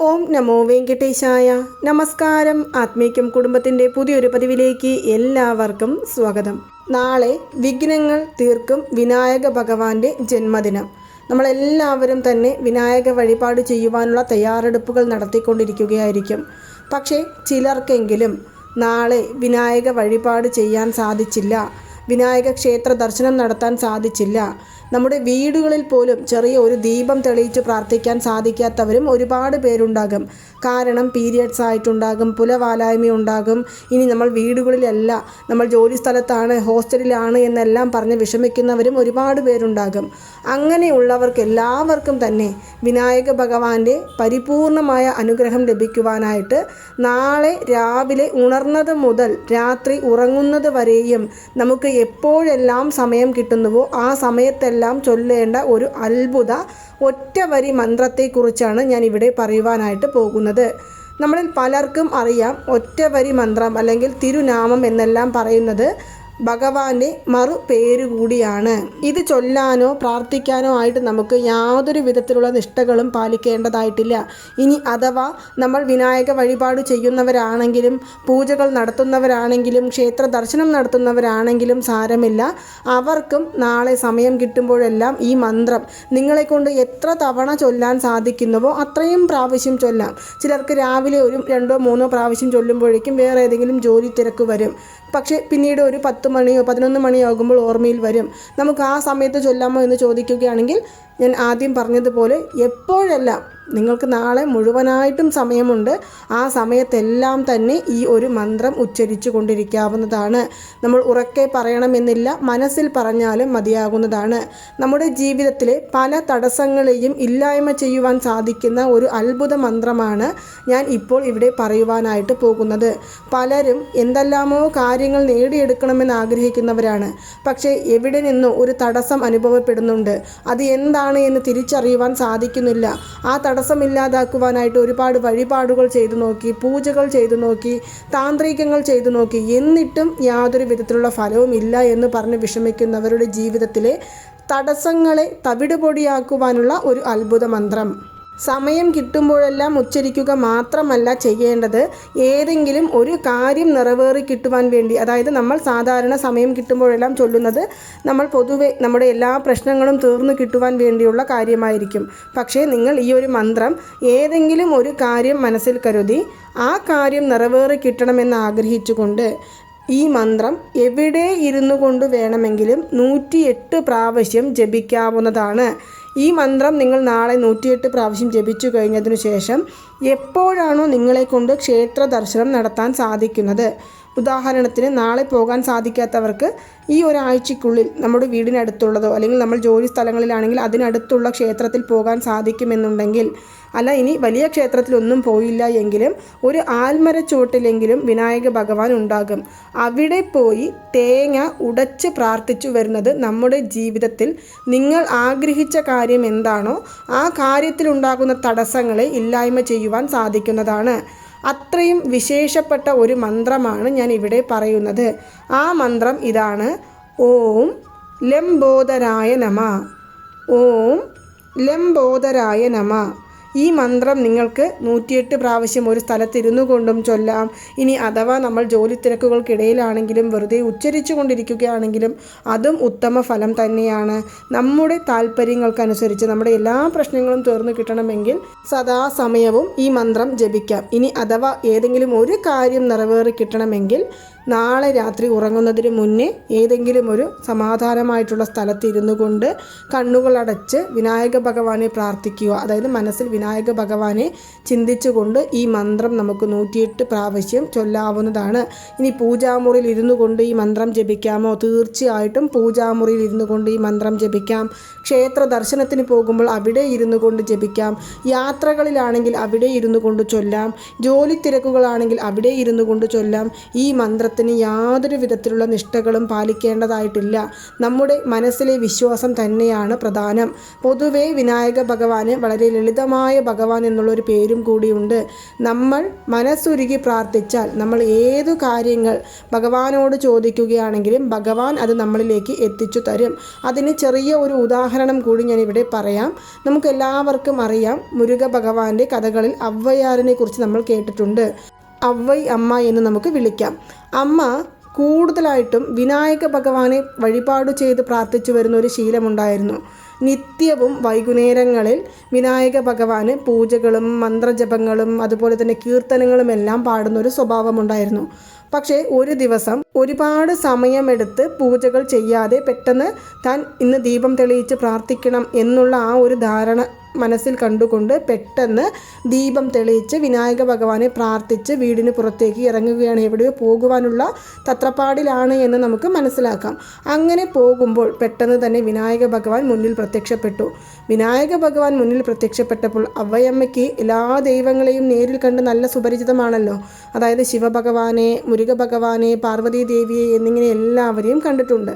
ഓം നമോ വെങ്കടേശായ. നമസ്കാരം. ആത്മീക്യം കുടുംബത്തിന്റെ പുതിയൊരു പതിവിലേക്ക് എല്ലാവർക്കും സ്വാഗതം. നാളെ വിഘ്നങ്ങൾ തീർക്കും വിനായക ഭഗവാന്റെ ജന്മദിനം. നമ്മളെല്ലാവരും തന്നെ വിനായക വഴിപാട് ചെയ്യുവാനുള്ള തയ്യാറെടുപ്പുകൾ നടത്തിക്കൊണ്ടിരിക്കുകയായിരിക്കും. പക്ഷേ ചിലർക്കെങ്കിലും നാളെ വിനായക വഴിപാട് ചെയ്യാൻ സാധിച്ചില്ല. വിനായക ക്ഷേത്ര ദർശനം നടത്താൻ സാധിച്ചില്ല. നമ്മുടെ വീടുകളിൽ പോലും ചെറിയ ഒരു ദീപം തെളിയിച്ച് പ്രാർത്ഥിക്കാൻ സാധിക്കാത്തവരും ഒരുപാട് പേരുണ്ടാകും. കാരണം പീരിയഡ്സ് ആയിട്ടുണ്ടാകും പുലവാലായ്മ ഉണ്ടാകും. ഇനി നമ്മൾ വീടുകളിലല്ല നമ്മൾ ജോലി സ്ഥലത്താണ് ഹോസ്റ്റലിലാണ് എന്നെല്ലാം പറഞ്ഞ് വിഷമിക്കുന്നവരും ഒരുപാട് പേരുണ്ടാകും. അങ്ങനെയുള്ളവർക്ക് എല്ലാവർക്കും തന്നെ വിനായക ഭഗവാന്റെ പരിപൂർണമായ അനുഗ്രഹം ലഭിക്കുവാനായിട്ട് നാളെ രാവിലെ ഉണർന്നത് മുതൽ രാത്രി ഉറങ്ങുന്നത് വരെയും നമുക്ക് എപ്പോഴെല്ലാം സമയം കിട്ടുന്നുവോ ആ സമയത്തെല്ലാം ചൊല്ലേണ്ട ഒരു അത്ഭുത ഒറ്റവരി മന്ത്രത്തെക്കുറിച്ചാണ് ഞാൻ ഇവിടെ പറയുവാനായിട്ട് പോകുന്നത്. നമ്മളിൽ പലർക്കും അറിയാം ഒറ്റവരി മന്ത്രം അല്ലെങ്കിൽ തിരുനാമം എന്നെല്ലാം പറയുന്നത് ഭഗവാന്റെ മറു പേര് കൂടിയാണ്. ഇത് ചൊല്ലാനോ പ്രാർത്ഥിക്കാനോ ആയിട്ട് നമുക്ക് യാതൊരു വിധത്തിലുള്ള നിഷ്ഠകളും പാലിക്കേണ്ടതായിട്ടില്ല. ഇനി അഥവാ നമ്മൾ വിനായക വഴിപാട് ചെയ്യുന്നവരാണെങ്കിലും പൂജകൾ നടത്തുന്നവരാണെങ്കിലും ക്ഷേത്ര ദർശനം നടത്തുന്നവരാണെങ്കിലും സാരമില്ല. അവർക്കും നാളെ സമയം കിട്ടുമ്പോഴെല്ലാം ഈ മന്ത്രം നിങ്ങളെ കൊണ്ട് എത്ര തവണ ചൊല്ലാൻ സാധിക്കുന്നുവോ അത്രയും പ്രാവശ്യം ചൊല്ലാം. ചിലർക്ക് രാവിലെ ഒരു രണ്ടോ മൂന്നോ പ്രാവശ്യം ചൊല്ലുമ്പോഴേക്കും വേറെ ഏതെങ്കിലും ജോലി തിരക്ക് വരും. പക്ഷേ പിന്നീട് ഒരു പത്ത് മണിയോ പതിനൊന്ന് മണിയാകുമ്പോൾ ഓർമ്മയിൽ വരും. നമുക്ക് ആ സമയത്ത് ചൊല്ലാമോ എന്ന് ചോദിക്കുകയാണെങ്കിൽ ഞാൻ ആദ്യം പറഞ്ഞതുപോലെ എപ്പോഴെല്ലാം നിങ്ങൾക്ക് നാളെ മുഴുവനായിട്ടും സമയമുണ്ട് ആ സമയത്തെല്ലാം തന്നെ ഈ ഒരു മന്ത്രം ഉച്ചരിച്ചു കൊണ്ടിരിക്കാവുന്നതാണ്. നമ്മൾ ഉറക്കെ പറയണമെന്നില്ല മനസ്സിൽ പറഞ്ഞാലും മതിയാകുന്നതാണ്. നമ്മുടെ ജീവിതത്തിലെ പല തടസ്സങ്ങളെയും ഇല്ലായ്മ ചെയ്യുവാൻ സാധിക്കുന്ന ഒരു അത്ഭുത മന്ത്രമാണ് ഞാൻ ഇപ്പോൾ ഇവിടെ പറയുവാനായിട്ട് പോകുന്നത്. പലരും എന്തെല്ലാമോ കാര്യങ്ങൾ നേടിയെടുക്കണമെന്ന് ആഗ്രഹിക്കുന്നവരാണ്. പക്ഷേ എവിടെ നിന്നോ ഒരു തടസ്സം അനുഭവപ്പെടുന്നുണ്ട്. അത് എന്താണ് എന്ന് തിരിച്ചറിയുവാൻ സാധിക്കുന്നില്ല. ആ തടസ്സം ഇല്ലാതാക്കുവാനായിട്ട് ഒരുപാട് വഴിപാടുകൾ ചെയ്തു നോക്കി പൂജകൾ ചെയ്തു നോക്കി താന്ത്രികങ്ങൾ ചെയ്തു നോക്കി. എന്നിട്ടും യാതൊരു വിധത്തിലുള്ള ഫലവും ഇല്ല എന്ന് പറഞ്ഞ് വിഷമിക്കുന്നവരുടെ ജീവിതത്തിലെ തടസ്സങ്ങളെ തവിടുപൊടിയാക്കുവാനുള്ള ഒരു അത്ഭുത മന്ത്രം. സമയം കിട്ടുമ്പോഴെല്ലാം ഉച്ചരിക്കുക മാത്രമല്ല ചെയ്യേണ്ടത്. ഏതെങ്കിലും ഒരു കാര്യം നിറവേറി കിട്ടുവാൻ വേണ്ടി അതായത് നമ്മൾ സാധാരണ സമയം കിട്ടുമ്പോഴെല്ലാം ചൊല്ലുന്നത് നമ്മൾ പൊതുവെ നമ്മുടെ എല്ലാ പ്രശ്നങ്ങളും തീർന്നു കിട്ടുവാൻ വേണ്ടിയുള്ള കാര്യമായിരിക്കും. പക്ഷേ നിങ്ങൾ ഈ ഒരു മന്ത്രം ഏതെങ്കിലും ഒരു കാര്യം മനസ്സിൽ കരുതി ആ കാര്യം നിറവേറി കിട്ടണമെന്ന് ആഗ്രഹിച്ചുകൊണ്ട് ഈ മന്ത്രം എവിടെ ഇരുന്നു കൊണ്ട് വേണമെങ്കിലും നൂറ്റിയെട്ട് പ്രാവശ്യം ജപിക്കാവുന്നതാണ്. ഈ മന്ത്രം നിങ്ങൾ നാളെ നൂറ്റിയെട്ട് പ്രാവശ്യം ജപിച്ചു കഴിഞ്ഞതിനു ശേഷം എപ്പോഴാണോ നിങ്ങളെക്കൊണ്ട് ക്ഷേത്ര ദർശനം നടത്താൻ സാധിക്കുന്നത്? ഉദാഹരണത്തിന് നാളെ പോകാൻ സാധിക്കാത്തവർക്ക് ഈ ഒരാഴ്ചയ്ക്കുള്ളിൽ നമ്മുടെ വീടിനടുത്തുള്ളതോ അല്ലെങ്കിൽ നമ്മൾ ജോലി സ്ഥലങ്ങളിലാണെങ്കിൽ അതിനടുത്തുള്ള ക്ഷേത്രത്തിൽ പോകാൻ സാധിക്കുമെന്നുണ്ടെങ്കിൽ അല്ല ഇനി വലിയ ക്ഷേത്രത്തിലൊന്നും പോയില്ല എങ്കിലും ഒരു ആൽമരച്ചുവട്ടിലെങ്കിലും വിനായക ഭഗവാൻ ഉണ്ടാകും. അവിടെ പോയി തേങ്ങ ഉടച്ച് പ്രാർത്ഥിച്ചു വരുന്നത് നമ്മുടെ ജീവിതത്തിൽ നിങ്ങൾ ആഗ്രഹിച്ച കാര്യം എന്താണോ ആ കാര്യത്തിലുണ്ടാകുന്ന തടസ്സങ്ങളെ ഇല്ലായ്മ ചെയ്യുവാൻ സാധിക്കുന്നതാണ്. അത്രയും വിശേഷപ്പെട്ട ഒരു മന്ത്രമാണ് ഞാൻ ഇവിടെ പറയുന്നത്. ആ മന്ത്രം ഇതാണ്. ഓം ലംബോദരായ നമ. ഓം ലംബോദരായ നമ. ഈ മന്ത്രം നിങ്ങൾക്ക് നൂറ്റിയെട്ട് പ്രാവശ്യം ഒരു സ്ഥലത്തിരുന്നു കൊണ്ടും ചൊല്ലാം. ഇനി അഥവാ നമ്മൾ ജോലി തിരക്കുകൾക്കിടയിലാണെങ്കിലും വെറുതെ ഉച്ചരിച്ചു കൊണ്ടിരിക്കുകയാണെങ്കിലും അതും ഉത്തമ ഫലം തന്നെയാണ്. നമ്മുടെ താല്പര്യങ്ങൾക്കനുസരിച്ച് നമ്മുടെ എല്ലാ പ്രശ്നങ്ങളും തീർന്നു കിട്ടണമെങ്കിൽ സദാസമയവും ഈ മന്ത്രം ജപിക്കാം. ഇനി അഥവാ ഏതെങ്കിലും ഒരു കാര്യം നിറവേറി കിട്ടണമെങ്കിൽ നാളെ രാത്രി ഉറങ്ങുന്നതിന് മുന്നേ ഏതെങ്കിലും ഒരു സമാധാനമായിട്ടുള്ള സ്ഥലത്ത് ഇരുന്നു കൊണ്ട് കണ്ണുകളടച്ച് വിനായക ഭഗവാനെ പ്രാർത്ഥിക്കുക. അതായത് മനസ്സിൽ വിനായക ഭഗവാനെ ചിന്തിച്ചുകൊണ്ട് ഈ മന്ത്രം നമുക്ക് നൂറ്റിയെട്ട് പ്രാവശ്യം ചൊല്ലാവുന്നതാണ്. ഇനി പൂജാമുറിയിൽ ഇരുന്നു കൊണ്ട് ഈ മന്ത്രം ജപിക്കാമോ? തീർച്ചയായിട്ടും പൂജാമുറിയിൽ ഇരുന്നു കൊണ്ട് ഈ മന്ത്രം ജപിക്കാം. ക്ഷേത്ര ദർശനത്തിന് പോകുമ്പോൾ അവിടെ ഇരുന്നു കൊണ്ട് ജപിക്കാം. യാത്രകളിലാണെങ്കിൽ അവിടെ ഇരുന്നു കൊണ്ട് ചൊല്ലാം. ജോലി തിരക്കുകളാണെങ്കിൽ അവിടെ ഇരുന്നു കൊണ്ട് ചൊല്ലാം. ഈ മന്ത്രത്തെ വ്രതത്തിന് യാതൊരു വിധത്തിലുള്ള നിഷ്ഠകളും പാലിക്കേണ്ടതായിട്ടില്ല. നമ്മുടെ മനസ്സിലെ വിശ്വാസം തന്നെയാണ് പ്രധാനം. പൊതുവെ വിനായക ഭഗവാന് വളരെ ലളിതമായ ഭഗവാൻ എന്നുള്ളൊരു പേരും കൂടിയുണ്ട്. നമ്മൾ മനസ്സുരുകി പ്രാർത്ഥിച്ചാൽ നമ്മൾ ഏതു കാര്യങ്ങൾ ഭഗവാനോട് ചോദിക്കുകയാണെങ്കിലും ഭഗവാൻ അത് നമ്മളിലേക്ക് എത്തിച്ചു തരും. അതിന് ചെറിയ ഒരു ഉദാഹരണം കൂടി ഞാൻ ഇവിടെ പറയാം. നമുക്കെല്ലാവർക്കും അറിയാം മുരുക ഭഗവാന്റെ കഥകളിൽ അവ്വയാറിനെ കുറിച്ച് നമ്മൾ കേട്ടിട്ടുണ്ട്. അവൈ അമ്മ എന്ന് നമുക്ക് വിളിക്കാം. അമ്മ കൂടുതലായിട്ടും വിനായക ഭഗവാനെ വഴിപാട് ചെയ്ത് പ്രാർത്ഥിച്ചു വരുന്ന ഒരു ശീലമുണ്ടായിരുന്നു. നിത്യവും വൈകുന്നേരങ്ങളിൽ വിനായക ഭഗവാന് പൂജകളും മന്ത്രജപങ്ങളും അതുപോലെ തന്നെ കീർത്തനങ്ങളും എല്ലാം പാടുന്ന ഒരു സ്വഭാവമുണ്ടായിരുന്നു. പക്ഷേ ഒരു ദിവസം ഒരുപാട് സമയമെടുത്ത് പൂജകൾ ചെയ്യാതെ പെട്ടെന്ന് താൻ ഇന്ന് ദീപം തെളിയിച്ച് പ്രാർത്ഥിക്കണം എന്നുള്ള ആ ഒരു ധാരണ മനസ്സിൽ കണ്ടുകൊണ്ട് പെട്ടെന്ന് ദീപം തെളിയിച്ച് വിനായക ഭഗവാനെ പ്രാർത്ഥിച്ച് വീടിന് പുറത്തേക്ക് ഇറങ്ങുകയാണ്. എവിടെയോ പോകുവാനുള്ള തത്രപ്പാടിലാണ് എന്ന് നമുക്ക് മനസ്സിലാക്കാം. അങ്ങനെ പോകുമ്പോൾ പെട്ടെന്ന് തന്നെ വിനായക ഭഗവാൻ മുന്നിൽ പ്രത്യക്ഷപ്പെട്ടു. വിനായക ഭഗവാൻ മുന്നിൽ പ്രത്യക്ഷപ്പെട്ടപ്പോൾ അവയമ്മയ്ക്ക് എല്ലാ ദൈവങ്ങളെയും നേരിൽ കണ്ട് നല്ല സുപരിചിതമാണല്ലോ. അതായത് ശിവഭഗവാനെ മുരുക ഭഗവാനെ പാർവതീ ദേവിയെ എന്നിങ്ങനെ എല്ലാവരെയും കണ്ടിട്ടുണ്ട്.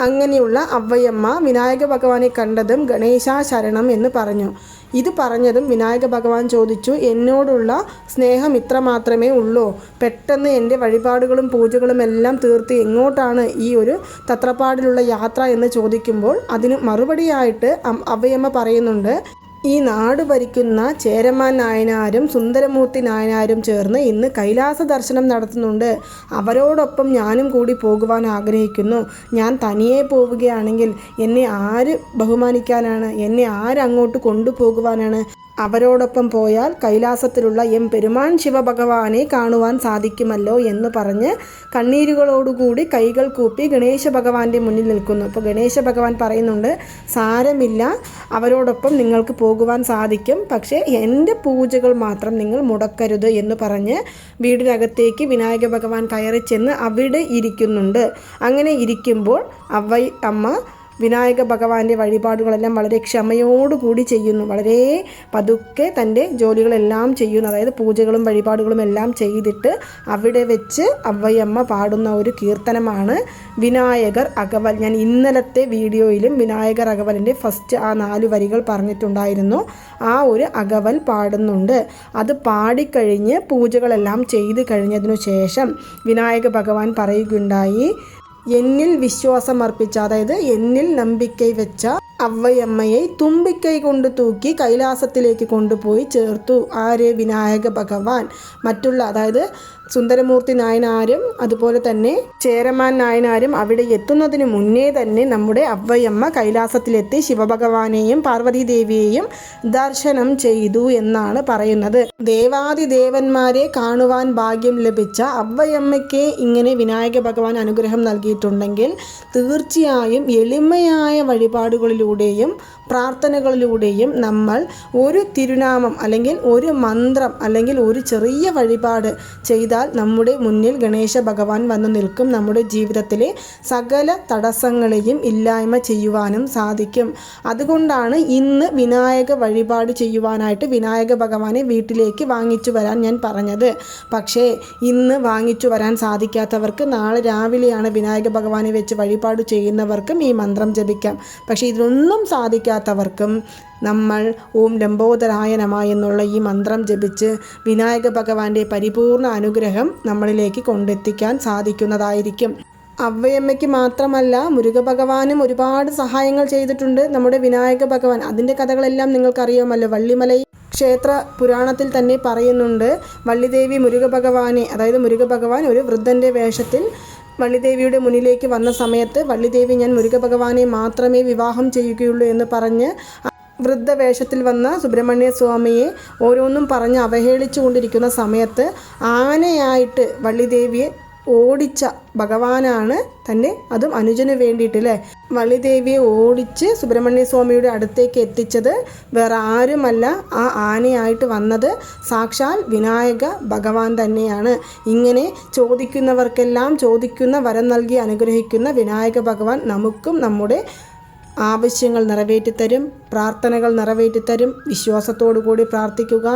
അങ്ങനെയുള്ള അവയമ്മ വിനായക ഭഗവാനെ കണ്ടതും ഗണേശാ ശരണം എന്ന് പറഞ്ഞു. ഇത് പറഞ്ഞതും വിനായക ഭഗവാൻ ചോദിച്ചു എന്നോടുള്ള സ്നേഹം ഇത്ര മാത്രമേ ഉള്ളൂ. പെട്ടെന്ന് എന്റെ വഴിപാടുകളും പൂജകളും എല്ലാം തീർത്ത് എങ്ങോട്ടാണ് ഈ ഒരു തത്രപ്പാടിലുള്ള യാത്ര? എന്ന് ചോദിക്കുമ്പോൾ അതിന് മറുപടിയായിട്ട് അവയമ്മ പറയുന്നുണ്ട് ഈ നാട് ഭരിക്കുന്ന ചേരമാൻ നായനാരും സുന്ദരമൂർത്തി നായനാരും ചേർന്ന് ഇന്ന് കൈലാസ ദർശനം നടത്തുന്നുണ്ട്. അവരോടൊപ്പം ഞാനും കൂടി പോകുവാൻ ആഗ്രഹിക്കുന്നു. ഞാൻ തനിയെ പോവുകയാണെങ്കിൽ എന്നെ ആര് ബഹുമാനിക്കാനാണ്? എന്നെ ആരങ്ങോട്ട് കൊണ്ടുപോകുവാനാണ്? അവരോടൊപ്പം പോയാൽ കൈലാസത്തിലുള്ള എം പെരുമാൻ ശിവഭഗവാനെ കാണുവാൻ സാധിക്കുമല്ലോ എന്ന് പറഞ്ഞ് കണ്ണീരുകളോടുകൂടി കൈകൾ കൂപ്പി ഗണേശ ഭഗവാന്റെ മുന്നിൽ നിൽക്കുന്നു. അപ്പോൾ ഗണേശ ഭഗവാൻ പറയുന്നുണ്ട് സാരമില്ല അവരോടൊപ്പം നിങ്ങൾക്ക് പോകുവാൻ സാധിക്കും. പക്ഷേ എന്റെ പൂജകൾ മാത്രം നിങ്ങൾ മുടക്കരുത് എന്ന് പറഞ്ഞ് വീടിനകത്തേക്ക് വിനായക ഭഗവാൻ കയറി ചെന്ന് അവിടെ ഇരിക്കുന്നുണ്ട്. അങ്ങനെ ഇരിക്കുമ്പോൾ അവൈ അമ്മ വിനായക ഭഗവാന്റെ വഴിപാടുകളെല്ലാം വളരെ ക്ഷമയോടുകൂടി ചെയ്യുന്നു. വളരെ പതുക്കെ തന്റെ ജോലികളെല്ലാം ചെയ്യുന്നു. അതായത് പൂജകളും വഴിപാടുകളും എല്ലാം ചെയ്തിട്ട് അവിടെ വെച്ച് അവയമ്മ പാടുന്ന ഒരു കീർത്തനമാണ് വിനായകർ അകവൽ. ഞാൻ ഇന്നലത്തെ വീഡിയോയിലും വിനായകർ അകവലിന്റെ ഫസ്റ്റ് ആ നാല് വരികൾ പറഞ്ഞിട്ടുണ്ടായിരുന്നു. ആ ഒരു അകവൽ പാടുന്നുണ്ട്. അത് പാടിക്കഴിഞ്ഞ് പൂജകളെല്ലാം ചെയ്ത് കഴിഞ്ഞതിനു ശേഷം വിനായക ഭഗവാൻ പറയുകയുണ്ടായി എന്നിൽ വിശ്വാസം അർപ്പിച്ച അതായത് എന്നിൽ നമ്പിക്കൈ വെച്ച അവയമ്മയെ തുമ്പിക്കൈ കൊണ്ട് തൂക്കി കൈലാസത്തിലേക്ക് കൊണ്ടുപോയി ചേർത്തു. ആര് വിനായക ഭഗവാൻ. മറ്റുള്ള അതായത് സുന്ദരമൂർത്തി നായനാരും അതുപോലെ തന്നെ ചേരമാൻ നായനാരും അവിടെ എത്തുന്നതിന് മുന്നേ തന്നെ നമ്മുടെ അവയമ്മ കൈലാസത്തിലെത്തി ശിവഭഗവാനെയും പാർവതീദേവിയെയും ദർശനം ചെയ്തു എന്നാണ് പറയുന്നത്. ദേവാദി ദേവന്മാരെ കാണുവാൻ ഭാഗ്യം ലഭിച്ച അവയമ്മയ്ക്ക് ഇങ്ങനെ വിനായക ഭഗവാൻ അനുഗ്രഹം നൽകിയിട്ടുണ്ടെങ്കിൽ തീർച്ചയായും എളിമയായ വഴിപാടുകളിലൂടെയും പ്രാർത്ഥനകളിലൂടെയും നമ്മൾ ഒരു തിരുനാമം അല്ലെങ്കിൽ ഒരു മന്ത്രം അല്ലെങ്കിൽ ഒരു ചെറിയ വഴിപാട് ചെയ്താൽ നമ്മുടെ മുന്നിൽ ഗണേശ ഭഗവാൻ വന്നു നിൽക്കും. നമ്മുടെ ജീവിതത്തിലെ സകല തടസ്സങ്ങളെയും ഇല്ലായ്മ ചെയ്യുവാനും സാധിക്കും. അതുകൊണ്ടാണ് ഇന്ന് വിനായക വഴിപാട് ചെയ്യുവാനായിട്ട് വിനായക ഭഗവാനെ വീട്ടിലേക്ക് വാങ്ങിച്ചു വരാൻ ഞാൻ പറഞ്ഞത്. പക്ഷേ ഇന്ന് വാങ്ങിച്ചു വരാൻ സാധിക്കാത്തവർക്ക് നാളെ രാവിലെയാണ് വിനായക ഭഗവാനെ വെച്ച് വഴിപാട് ചെയ്യുന്നവർക്കും ഈ മന്ത്രം ജപിക്കാം. പക്ഷേ ഇതിനൊന്നും സാധിക്കാത്തവർക്കും നമ്മൾ ഓം ലംബോദരായ നമ എന്നുള്ള ഈ മന്ത്രം ജപിച്ച് വിനായക ഭഗവാന്റെ പരിപൂർണ അനുഗ്രഹം നമ്മളിലേക്ക് കൊണ്ടെത്തിക്കാൻ സാധിക്കുന്നതായിരിക്കും. അവയമ്മയ്ക്ക് മാത്രമല്ല മുരുക ഭഗവാനും ഒരുപാട് സഹായങ്ങൾ ചെയ്തിട്ടുണ്ട്. നമ്മുടെ വിനായക ഭഗവാൻ അതിന്റെ കഥകളെല്ലാം നിങ്ങൾക്കറിയാമല്ലോ. വള്ളിമലൈ ക്ഷേത്ര പുരാണത്തിൽ തന്നെ പറയുന്നുണ്ട് വള്ളിദേവി മുരുക ഭഗവാനെ അതായത് മുരുക ഭഗവാൻ ഒരു വൃദ്ധന്റെ വേഷത്തിൽ വള്ളിദേവിയുടെ മുന്നിലേക്ക് വന്ന സമയത്ത് വള്ളിദേവി ഞാൻ മുരുക ഭഗവാനെ മാത്രമേ വിവാഹം ചെയ്യുകയുള്ളൂ എന്ന് പറഞ്ഞ് വൃദ്ധവേഷത്തിൽ വന്ന സുബ്രഹ്മണ്യ സ്വാമിയെ ഓരോന്നും പറഞ്ഞ് അവഹേളിച്ചു കൊണ്ടിരിക്കുന്ന സമയത്ത് ആനയായിട്ട് വള്ളിദേവിയെ ഓടിച്ച ഭഗവാനാണ് തന്നെ അതും അനുജന് വേണ്ടിയിട്ട് അല്ലേ വള്ളിദേവിയെ ഓടിച്ച് സുബ്രഹ്മണ്യ സ്വാമിയുടെ അടുത്തേക്ക് എത്തിച്ചത് വേറെ ആരുമല്ല. ആ ആനയായിട്ട് വന്നത് സാക്ഷാൽ വിനായക ഭഗവാൻ തന്നെയാണ്. ഇങ്ങനെ ചോദിക്കുന്നവർക്കെല്ലാം ചോദിക്കുന്ന വരം നൽകി അനുഗ്രഹിക്കുന്ന വിനായക ഭഗവാൻ നമുക്കും നമ്മുടെ ആവശ്യങ്ങൾ നിറവേറ്റിത്തരും പ്രാർത്ഥനകൾ നിറവേറ്റിത്തരും കൂടി പ്രാർത്ഥിക്കുക.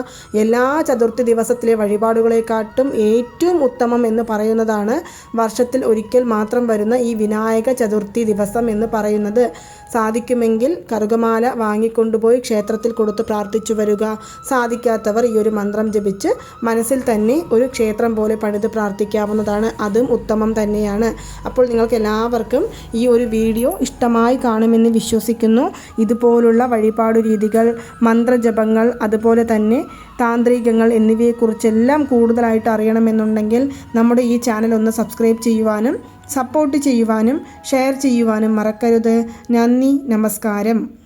എല്ലാ ചതുർത്ഥി ദിവസത്തിലെ വഴിപാടുകളെക്കാട്ടും ഏറ്റവും ഉത്തമം എന്ന് പറയുന്നതാണ് വർഷത്തിൽ ഒരിക്കൽ മാത്രം വരുന്ന ഈ വിനായക ചതുർത്ഥി ദിവസം എന്ന് പറയുന്നത്. സാധിക്കുമെങ്കിൽ കറുകമാല വാങ്ങിക്കൊണ്ടുപോയി ക്ഷേത്രത്തിൽ കൊടുത്ത് പ്രാർത്ഥിച്ചു വരിക. സാധിക്കാത്തവർ ഈ ഒരു മന്ത്രം ജപിച്ച് മനസ്സിൽ തന്നെ ഒരു ക്ഷേത്രം പോലെ പണിത് പ്രാർത്ഥിക്കാവുന്നതാണ്. അതും ഉത്തമം തന്നെയാണ്. അപ്പോൾ നിങ്ങൾക്ക് എല്ലാവർക്കും ഈ ഒരു വീഡിയോ ഇഷ്ടമായി കാണുമെന്ന് വിശ്വസിക്കുന്നു. ഇതുപോലുള്ള വഴിപാടു രീതികൾ മന്ത്രജപങ്ങൾ അതുപോലെ തന്നെ താന്ത്രികങ്ങൾ എന്നിവയെക്കുറിച്ചെല്ലാം കൂടുതലായിട്ട് അറിയണമെന്നുണ്ടെങ്കിൽ നമ്മുടെ ഈ ചാനൽ ഒന്ന് സബ്സ്ക്രൈബ് ചെയ്യുവാനും സപ്പോർട്ട് ചെയ്യുവാനും ഷെയർ ചെയ്യുവാനും മറക്കരുത്. നന്ദി നമസ്കാരം.